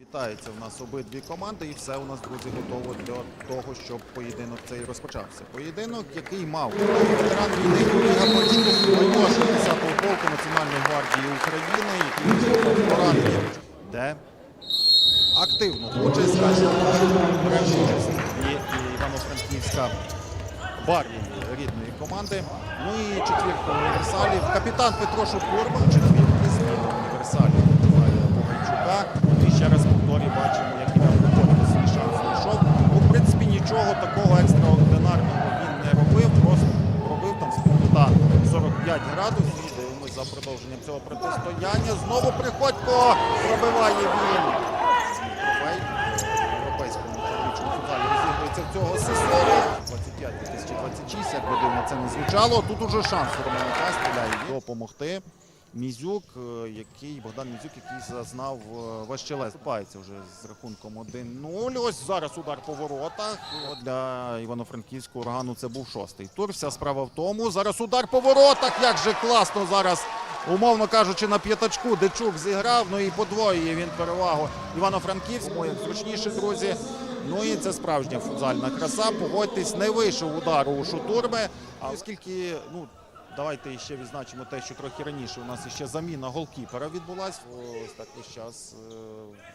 Вітаються в нас обидві команди, і все у нас, друзі, готово для того, щоб поєдинок цей розпочався. Поєдинок, який мав ветеран війни майор 60-го полку Національної гвардії України, який поранення, де активну участь, і, Івано-Франківська барві рідної команди. Ну і четвірка універсалів. Капітан Петро Шокурба, четвірки зміни універсалів Миколая Богайчука. Ну і ще раз повторі бачимо, як Іван Купонко свій шанс знайшов. Ну, в принципі, нічого такого екстраординарного він не робив, просто робив там з кута 45 градусів. Дивимось за продовженням цього протистояння. Знову Приходько пробиває він. Європейському футзалі розігрується цього сезону. 25-2026, як би дивно це не звучало. Тут уже шанс у Романюка стріляє допомогти. Мізюк, е, який Богдан Мізюк, який зазнав е, важчелез. Вступається вже з рахунком 1-0. Ось зараз удар по воротах. Для Івано-Франківського урагану це був шостий тур. Вся справа в тому. Зараз удар по воротах. Як же класно зараз, умовно кажучи, на п'ятачку Дечук зіграв. Ну і подвоює він перевагу Івано-Франківському. Як зручніше, друзі. Ну і це справжня футзальна краса. Погодьтесь, не вийшов удару у Шутурби. А оскільки, ну. Давайте ще відзначимо те, що трохи раніше у нас ще заміна голкіпера відбулась. Ось так весь час е,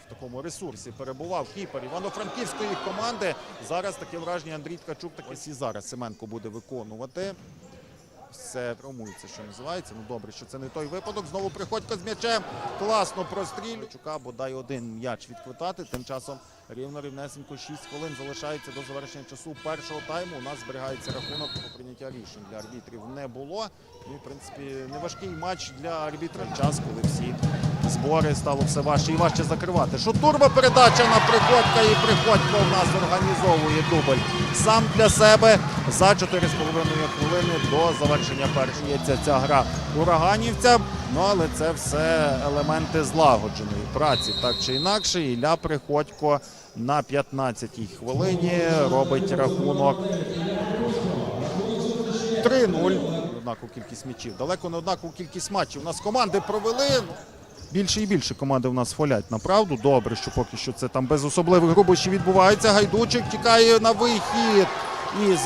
в такому ресурсі перебував кіпер Івано-Франківської команди. Зараз таке враження Андрій Ткачук ось і зараз Семенко буде виконувати. Все травмується, що називається. Ну добре, що це не той випадок. Знову приходько з м'ячем. Класно прострілює. Чука бодай один м'яч відквитати. Тим часом рівно рівнесенько 6 хвилин залишається до завершення часу першого тайму. У нас зберігається рахунок про прийняття рішень для арбітрів не було. І, в принципі, не важкий матч для арбітра. Час, коли всі збори стало все важче і важче закривати. Шутурба передача на приходька і приходько в нас організовує дубль сам для себе за 4,5 хвилини до завершення першої. Ця, ця гра ураганівця. Ну але це все елементи злагодженої праці, так чи інакше. Ілля Приходько на 15-й хвилині робить рахунок 3-0. Однаку кількість м'ячів. Далеко не однакову кількість матчів. У нас команди провели. Більше і більше команди в нас фолять на правду. Добре, що поки що це там без особливих грубощів відбувається. Гайдучик тікає на вихід із.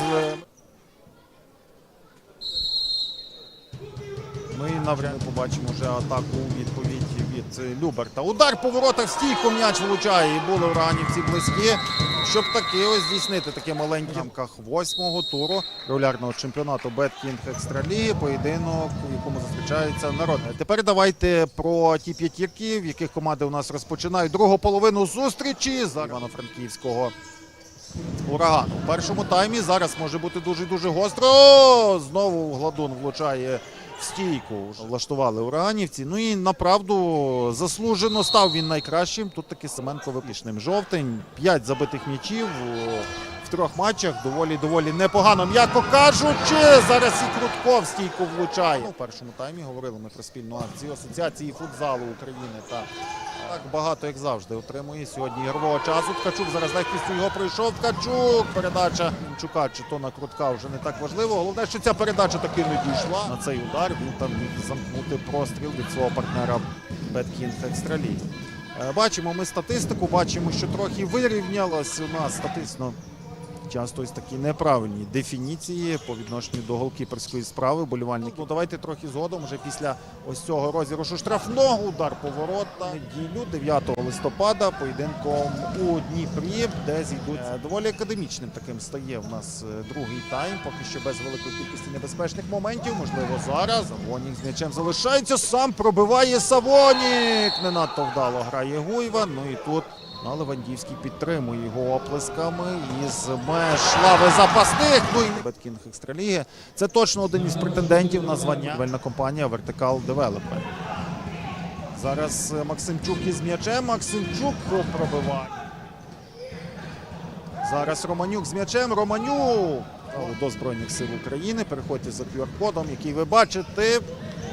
Ми навряд чи побачимо вже атаку у відповідь від е, Люберта. Удар по воротах в стійку м'яч влучає. І були ураганівці близькі, щоб таки ось здійснити таке маленьке рамках восьмого туру регулярного чемпіонату Беткінг Екстраліги. Поєдинок, у якому зустрічається народ. Тепер давайте про ті п'ятірки, в яких команди у нас розпочинають другу половину зустрічі за Івано-Франківського. Урагану у першому таймі зараз може бути дуже дуже гостро. Знову Гладун влучає в стійку. Влаштували ураганівці. Ну і направду заслужено став він найкращим. Тут таки Семенко виплішним. Жовтень, п'ять забитих м'ячів в трьох матчах. Доволі доволі непогано. М'яко кажучи, зараз і Крутко в стійку влучає. У першому таймі говорили ми про спільну акцію Асоціації футзалу України та так багато, як завжди, отримує сьогодні ігрового часу. Ткачук зараз легкістю його пройшов. Ткачук. Передача Мінчука чи то на крутка вже не так важливо. Головне, що ця передача таки не дійшла. На цей удар він там міг замкнути простріл від свого партнера Беткінг Екстраліги. Е, Бачимо ми статистику, бачимо, що трохи вирівнялось у нас статично. Часто ось такі неправильні дефініції по відношенню до голкіперської справи. Болівальники. Ну давайте трохи згодом, вже після ось цього розіграшу штрафного удар по ворота. Неділю 9 листопада поєдинком у Дніпрі, де зійдуть Е, доволі академічним таким стає в нас е, другий тайм. Поки що без великої кількості небезпечних моментів. Можливо, зараз Савонік з м'ячем залишається. Сам пробиває Савонік. Не надто вдало грає Гуйва. Ну і тут. Але Вандівський підтримує його оплесками із меж лави запасних. Ну і Беткінг Екстраліги. Це точно один із претендентів на звання. Вельна компанія Vertical Developer. Зараз Максимчук із м'ячем. Максимчук пробиває. Зараз Романюк з м'ячем. Романюк до Збройних сил України. Переходьте за QR-кодом, який ви бачите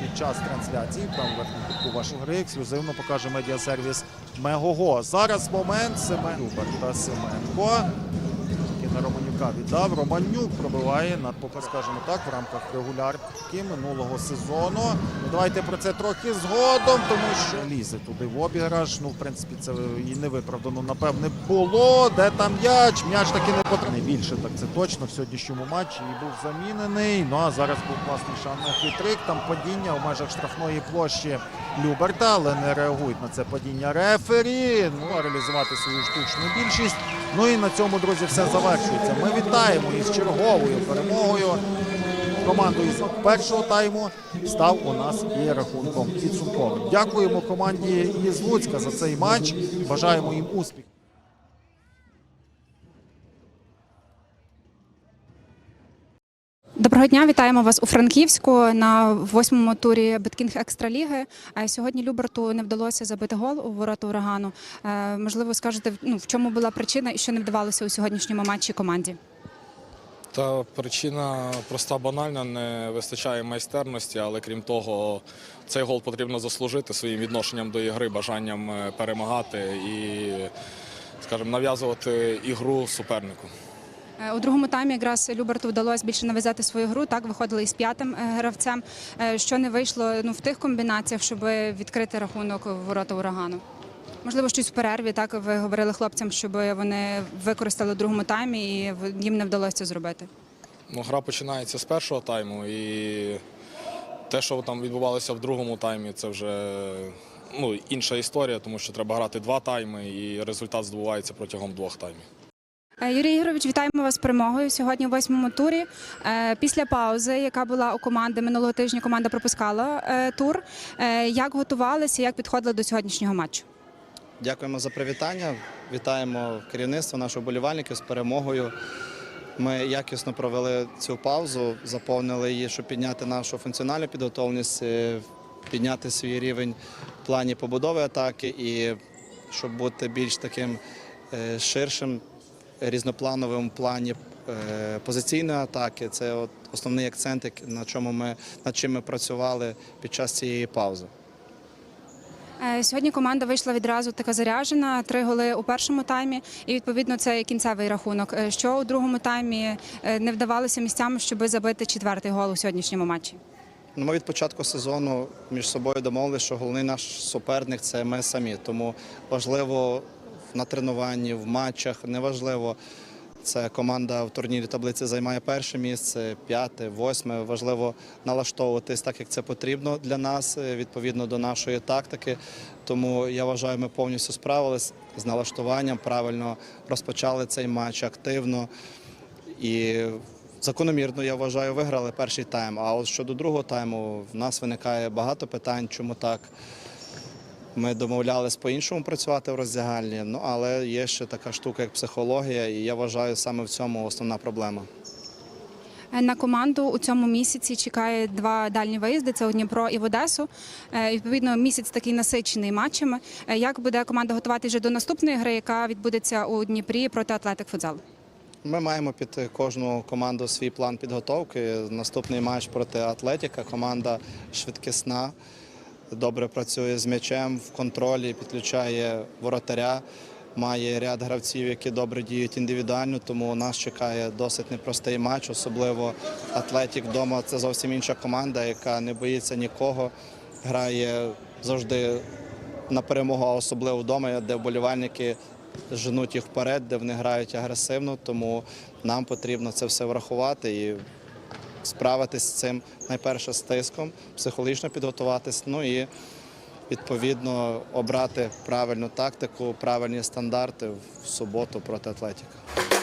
під час трансляції. Там кутку вашої гри ексклюзивно покаже медіасервіс Мегого. Зараз момент Семен Любер Семенко. На Романюка віддав. Романюк пробиває над поки, скажімо так, в рамках регулярки минулого сезону. Ну, давайте про це трохи згодом, тому що лізе туди в обіграш. Ну, в принципі, це і не виправдано, напевне, було. Де там м'яч? М'яч таки не потрібний. Більше так це точно в сьогоднішньому матчі і був замінений. Ну а зараз був класний шан на хитрик. Там падіння в межах штрафної площі Люберта, але не реагують на це падіння рефері. Ну а реалізувати свою штучну більшість. Ну і на цьому, друзі, все завершується. Ми вітаємо із черговою перемогою. Командою з першого тайму став у нас і рахунком підсумковим. Дякуємо команді із Луцька за цей матч. Бажаємо їм успіхів. Доброго дня, вітаємо вас у Франківську на восьмому турі Беткінг Екстраліги. Сьогодні Люберту не вдалося забити гол у ворота урагану. Е, Можливо, скажете, ну в чому була причина і що не вдавалося у сьогоднішньому матчі команді? Та причина проста банальна, не вистачає майстерності, але крім того, цей гол потрібно заслужити своїм відношенням до ігри, бажанням е, перемагати і, скажімо, нав'язувати ігру супернику. Е, У другому таймі якраз Люберту вдалося більше нав'язати свою гру. Так виходили із п'ятим е, гравцем. Е, Що не вийшло ну в тих комбінаціях, щоб відкрити рахунок ворота урагану. Можливо, щось в перерві. Так ви говорили хлопцям, щоб вони використали в другому таймі, і їм не вдалося це зробити. Ну, гра починається з першого тайму, і те, що там відбувалося в другому таймі, це вже ну, інша історія, тому що треба грати два тайми, і результат здобувається протягом двох таймів. Е, Юрій Ігорович, вітаємо вас з перемогою сьогодні у восьмому турі. Е, Після паузи, яка була у команди минулого тижня, команда пропускала е, тур. Як готувалися, як підходили до сьогоднішнього матчу? Дякуємо за привітання. Вітаємо керівництво, наших болівальників з перемогою. Ми якісно провели цю паузу, заповнили її, щоб підняти нашу функціональну підготовленість, підняти свій рівень в плані побудови атаки і щоб бути більш таким ширшим, різноплановим плані е, позиційної атаки. Це от основний акцент, на чому ми над чим ми працювали під час цієї паузи. Е, Сьогодні команда вийшла відразу така заряджена, три голи у першому таймі, і відповідно це кінцевий рахунок. Е, Що у другому таймі не вдавалося місцями, щоб забити четвертий гол у сьогоднішньому матчі? Ну, Ми від початку сезону між собою домовилися, що головний наш суперник це ми самі. Тому важливо на тренуванні, в матчах, неважливо. Це команда в турнірі таблиці займає перше місце, п'яте, восьме. Важливо налаштовуватись так, як це потрібно для нас, е, відповідно до нашої тактики. Тому я вважаю, ми повністю справились з налаштуванням, правильно розпочали цей матч активно. І закономірно, я вважаю, виграли перший тайм. А от щодо другого тайму, в нас виникає багато питань, чому так. Ми домовлялись по-іншому працювати в роздягальні, ну але є ще така штука, як психологія, і я вважаю, саме в цьому основна проблема. Е, На команду у цьому місяці чекає два дальні виїзди: це у Дніпро і в Одесу. Е, Відповідно, місяць такий насичений матчами. Е, Як буде команда готувати вже до наступної гри, яка відбудеться у Дніпрі проти Атлетик Футзал? Ми маємо під кожну команду свій план підготовки. Наступний матч проти Атлетіка. Команда швидкісна, добре працює з м'ячем в контролі, підключає воротаря. Має ряд гравців, які добре діють індивідуально, тому нас чекає досить непростий матч. Особливо Атлетік вдома це зовсім інша команда, яка не боїться нікого, грає завжди на перемогу, особливо вдома, де вболівальники женуть їх вперед, де вони грають агресивно. Тому нам потрібно це все врахувати і справитись з цим найперше з тиском, психологічно підготуватись. Ну і відповідно обрати правильну тактику, правильні стандарти в суботу проти Атлетіка.